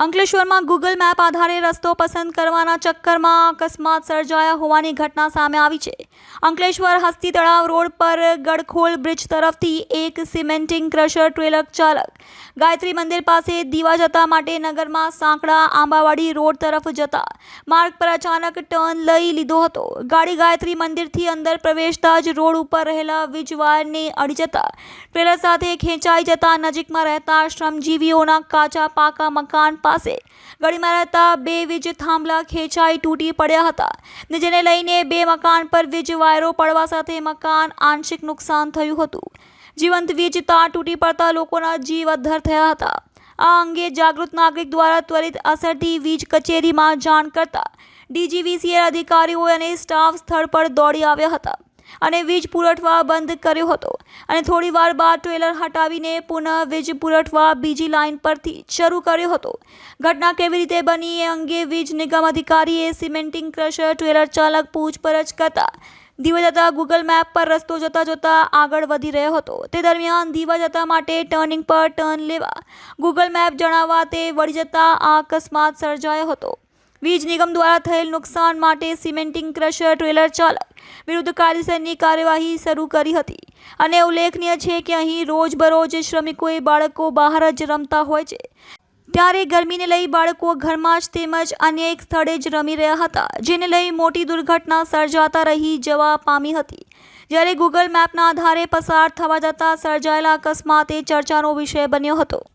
અંકલેશ્વરમાં Google map આધારે રસ્તો પસંદ કરવાના ચક્કરમાં અકસ્માત સર્જાયા હોવાની ઘટના સામે આવી છે. અંકલેશ્વર હસ્તી તળાવ રોડ પર ગડખોલ બ્રિજ તરફથી એક સિમેન્ટિંગ ક્રશર ટ્રેલર ચાલક ગાયત્રી મંદિર પાસે દીવા જતા માટે નગરમાં સાંકડા આંબાવાડી રોડ તરફ જતા માર્ગ પર અચાનક ટર્ન લઈ લીધો હતો. ગાડી ગાયત્રી મંદિરથી અંદર પ્રવેશતા જ રોડ ઉપર રહેલા વીજ વાયરને અડી જતા ટ્રેલર સાથે ખેંચાઈ જતા નજીકમાં રહેતા શ્રમજીવીઓના કાચા પાકા મકાન પાસે. ગળીમાં રહેતા બે વીજ થાંભલા ખેંચાઈ તૂટી પડ્યા હતા. ને જેને લઈને બે મકાન પર વીજ વાયરો પડવા સાથે મકાન આંશિક નુકસાન થયું હતું. જીવંત વીજ તાર તૂટી પડતા લોકોના જીવ અદ્ધર થયા હતા. આ અંગે જાગૃત નાગરિક દ્વારા ત્વરિત અસરથી વીજ કચેરીમાં જાણ કરતા ડીજીવીસીએલ અધિકારીઓ અને સ્ટાફ સ્થળ પર દોડી આવ્યા હતા. અને વીજ પુરવઠવા બંધ કર્યો હતો. અને થોડી વાર બાદ ટ્રેલર હટાવીને પુનઃ વીજ પુરવઠવા બીજી લાઇન પરથી શરૂ કર્યો હતો. ઘટના કેવી રીતે બની એ અંગે વીજ નિગમ અધિકારીએ સિમેન્ટિંગ ક્રશર, ટ્રેલર ચાલક પૂછપરછ કરતા દીવા જતા ગૂગલ મેપ પર રસ્તો જતા જતા આગળ વધી રહ્યો હતો. તે દરમિયાન દીવા જતા માટે ટર્નિંગ પર ટર્ન લેવા ગૂગલ મેપ જણાવવા તે વળી જતા આ અકસ્માત સર્જાયો હતો. વીજ નિગમ દ્વારા થયેલ નુકસાન માટે સિમેન્ટિંગ ક્રશર ટ્રેલર ચાલક વિરુદ્ધ કાયદેસરની કાર્યવાહી શરૂ કરી હતી. અને ઉલ્લેખનીય છે કે અહીં રોજબરોજ શ્રમિકોએ બાળકો બહાર જ રમતા હોય છે. ત્યારે ગરમીને લઈ બાળકો ઘરમાં જ તેમજ અન્ય એક સ્થળે જ રમી રહ્યા હતા, જેને લઈ મોટી દુર્ઘટના સર્જાતા રહી જવા પામી હતી. જ્યારે ગૂગલ મેપના આધારે પસાર થવા જતાં સર્જાયેલા અકસ્માત ચર્ચાનો વિષય બન્યો હતો.